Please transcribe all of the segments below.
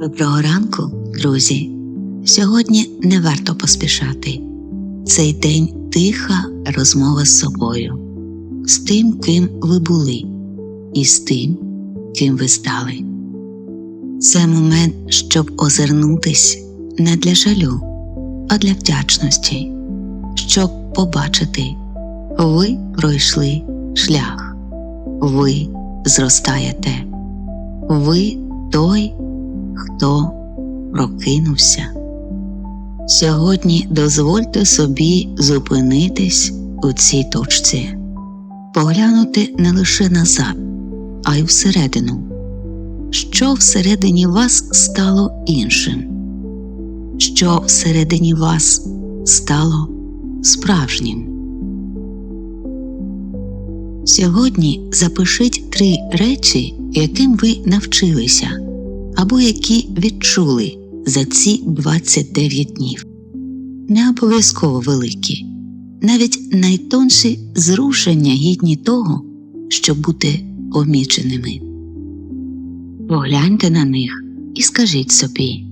Доброго ранку, друзі! Сьогодні не варто поспішати. Цей день тиха розмова з собою, з тим, ким ви були, і з тим, ким ви стали. Це момент, щоб озирнутись не для жалю, а для вдячності, щоб побачити, ви пройшли шлях, ви зростаєте, ви той хто прокинувся. Сьогодні дозвольте собі зупинитись у цій точці, поглянути не лише назад, а й всередину, що всередині вас стало іншим, що всередині вас стало справжнім. Сьогодні запишіть три речі, яким ви навчилися або які відчули за ці 29 днів. Не обов'язково великі, навіть найтонші зрушення гідні того, щоб бути поміченими. Погляньте на них і скажіть собі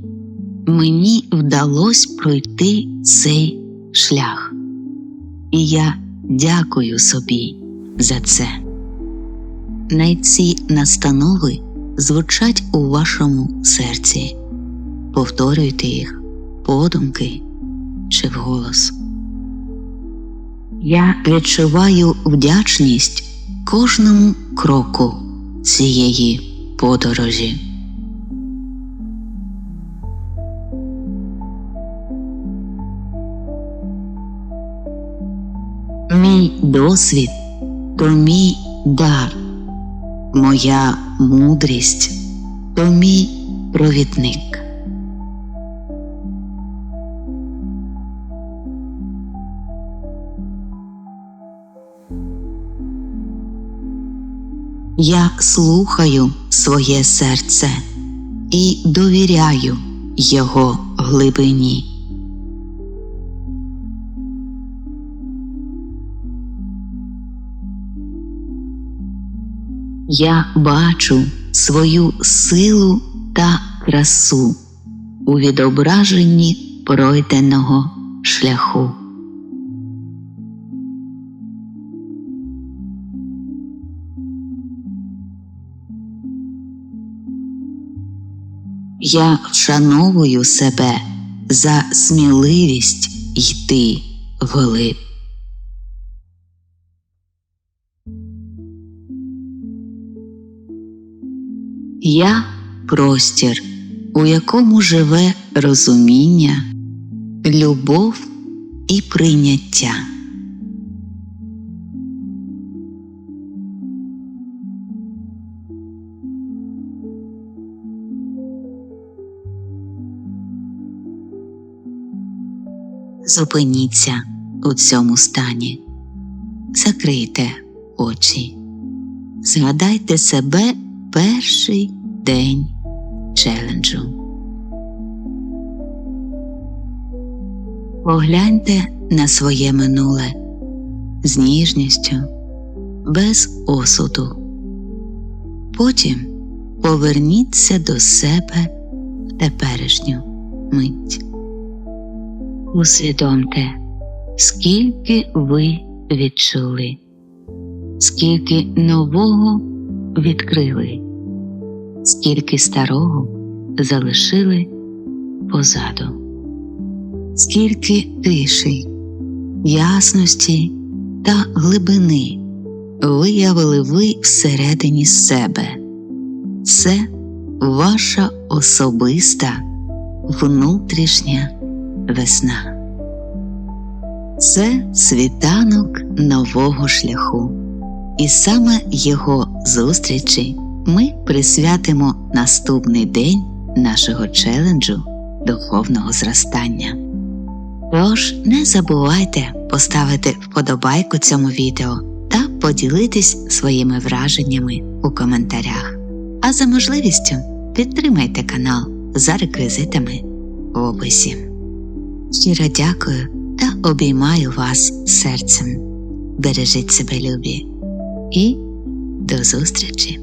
мені вдалося пройти цей шлях, і я дякую собі за це. Найці настанови звучать у вашому серці. Повторюйте їх подумки чи вголос. Я відчуваю вдячність кожному кроку цієї подорожі. Мій досвід то мій дар моя мудрість то мій провідник. Я слухаю своє серце і довіряю його глибині. Я бачу свою силу та красу у відображенні пройденого шляху. Я вшановую себе за сміливість йти вглиб. Я простір, у якому живе розуміння, любов і прийняття. Зупиніться у цьому стані, закрийте очі, згадайте себе перший день челенджу. Погляньте на своє минуле з ніжністю, без осуду. Потім поверніться до себе в теперішню мить. Усвідомте, скільки ви відчули, скільки нового відкрили, скільки старого залишили позаду, скільки тиші, ясності та глибини виявили ви всередині себе. Це ваша особиста внутрішня весна. Це світанок нового шляху і саме його зустрічі ми присвятимо наступний день нашого челенджу духовного зростання. Тож не забувайте поставити вподобайку цьому відео та поділитись своїми враженнями у коментарях. А за можливістю підтримайте канал за реквізитами в описі. Щиро дякую та обіймаю вас серцем. Бережіть себе любі! і до зустрічі!